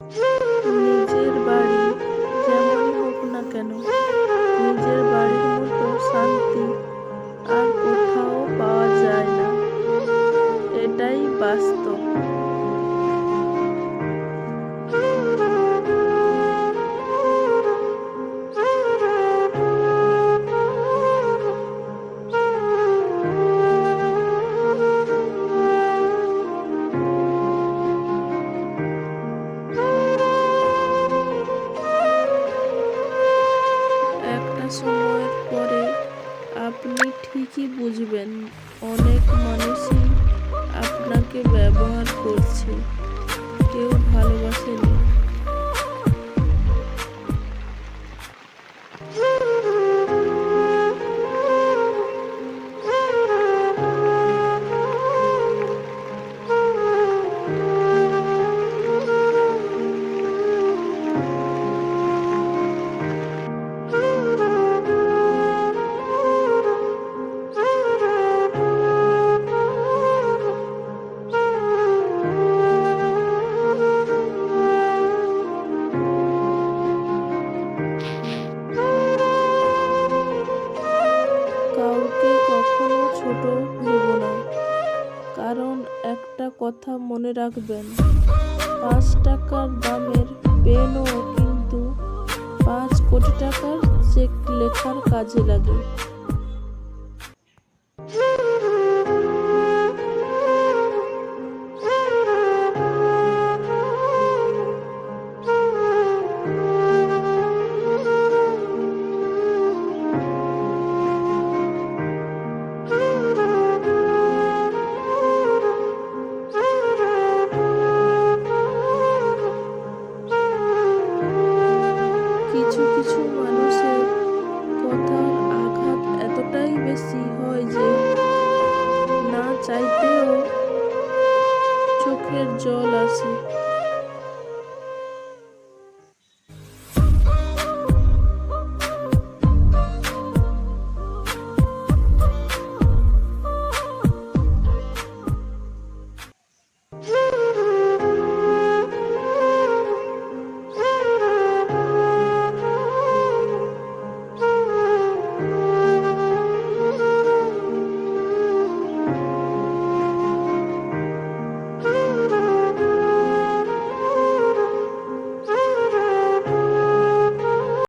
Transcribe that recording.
নিজের বাড়ি যেমনই হোক না কেন, নিজের বাড়ির মতো শান্তি আর কোথাও পাওয়া যায় না। এটাই বাস্তব। আপনি ঠিকই বুঝবেন অনেক মানুষই আপনাকে ব্যবহার করছে। কেউ ভালোবাসেনি। কারণ একটা কথা মনে রাখবেন, পাঁচ টাকার দামের পেনও কিন্তু পাঁচ কোটি টাকার চেক লেখার কাজে লাগে। কিছু কিছু মানুষের কথার আঘাত এতটাই বেশি হয় যে না চাইতেও চোখের জল আসে।